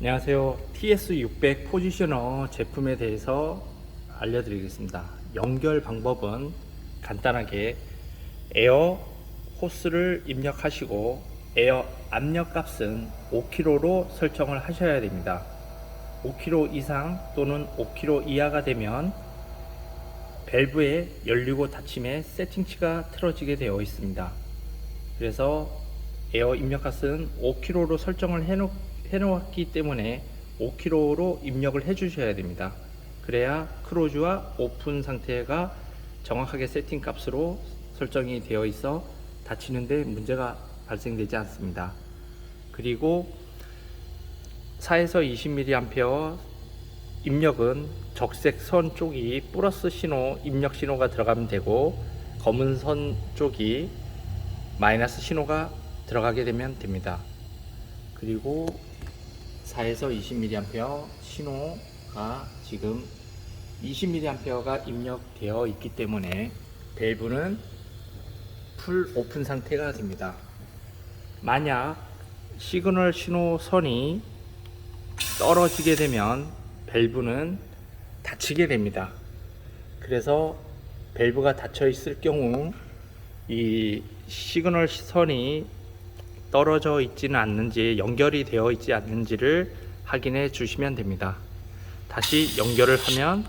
안녕하세요. TS600 포지셔너 제품에 대해서 알려드리겠습니다. 연결 방법은 간단하게 에어 호스를 입력하시고 에어 압력 값은 5kg로 설정을 하셔야 됩니다. 5kg 이상 또는 5kg 이하가 되면 밸브에 열리고 닫힘에 세팅치가 틀어지게 되어 있습니다. 그래서 에어 입력 값은 5kg로 설정을 해놓, 해놓았기 때문에 5kg로 입력을 해 주셔야 됩니다. 그래야 크로즈와 오픈 상태가 정확하게 세팅 값으로 설정이 되어 있어 닫히는데 문제가 발생되지 않습니다. 그리고 4에서 20mA 입력은 적색 선 쪽이 플러스 신호 입력 신호가 들어가면 되고 검은 선 쪽이 마이너스 신호가 들어가게 되면 됩니다. 그리고 4에서 20mA 신호가 지금 20mA가 입력되어 있기 때문에 밸브는 풀 오픈 상태가 됩니다. 만약 시그널 신호선이 떨어지게 되면 밸브는 닫히게 됩니다. 그래서 밸브가 닫혀 있을 경우 이 시그널 선이 떨어져 있지는 않는지 연결이 되어 있지 않는지를 확인해 주시면 됩니다. 다시 연결을 하면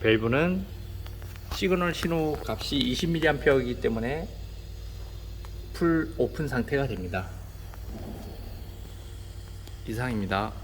밸브는 시그널 신호 값이 20mA이기 때문에 풀 오픈 상태가 됩니다. 이상입니다.